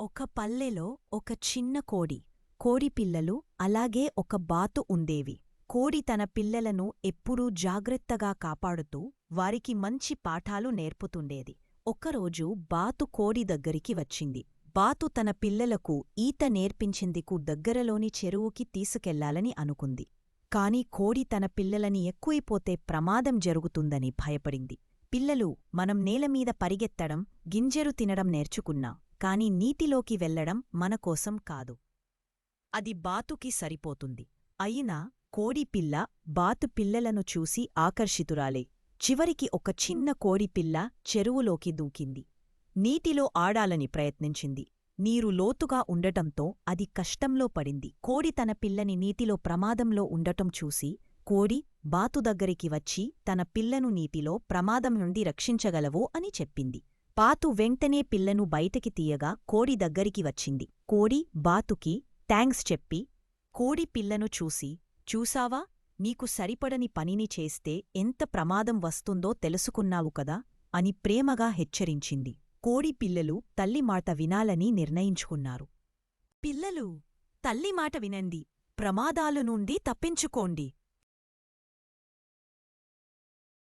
ఒక పల్లెలో ఒక చిన్న కోడి కోడి పిల్లలు అలాగే ఒక బాతు ఉండేవి. కోడి తన పిల్లలను ఎప్పుడూ జాగ్రత్తగా కాపాడుతూ వారికి మంచి పాఠాలు నేర్పుతుండేది. ఒక్కరోజు బాతు కోడి దగ్గరికి వచ్చింది. బాతు తన పిల్లలకు ఈత నేర్పించేందుకు దగ్గరలోని చెరువుకి తీసుకెళ్ళాలని అనుకుంది. కాని కోడి తన పిల్లలని ఎక్కువైపోతే ప్రమాదం జరుగుతుందని భయపడింది. పిల్లలు మనం నేలమీద పరిగెత్తడం గింజరు తినడం నేర్చుకున్నా. కాని నీటిలోకి వెళ్ళడం మనకోసం కాదు. అది బాతుకి సరిపోతుంది. అయినా కోడిపిల్ల బాతు పిల్లలను చూసి ఆకర్షితురాలే. చివరికి ఒక చిన్న కోడిపిల్ల చెరువులోకి దూకింది. నీటిలో ఆడాలని ప్రయత్నించింది. నీరు లోతుగా ఉండటంతో అది కష్టంలో పడింది. కోడి తన పిల్లని నీటిలో ప్రమాదంలో ఉండటం చూసి కోడి బాతు దగ్గరికి వచ్చి తన పిల్లను నీటిలో ప్రమాదం నుండి రక్షించగలవో అని చెప్పింది. బాతు వెంటనే పిల్లను బయటికి తీయగా కోడి దగ్గరికి వచ్చింది. కోడి బాతుకి థ్యాంక్స్ చెప్పి కోడి పిల్లను చూసి చూసావా? నీకు సరిపడని పనిని చేస్తే ఎంత ప్రమాదం వస్తుందో తెలుసుకున్నావు కదా? అని ప్రేమగా హెచ్చరించింది. కోడి పిల్లలు తల్లి మాట వినాలని నిర్ణయించుకున్నారు. పిల్లలు తల్లి మాట వినండి. ప్రమాదాలు నుండి తప్పించుకోండి.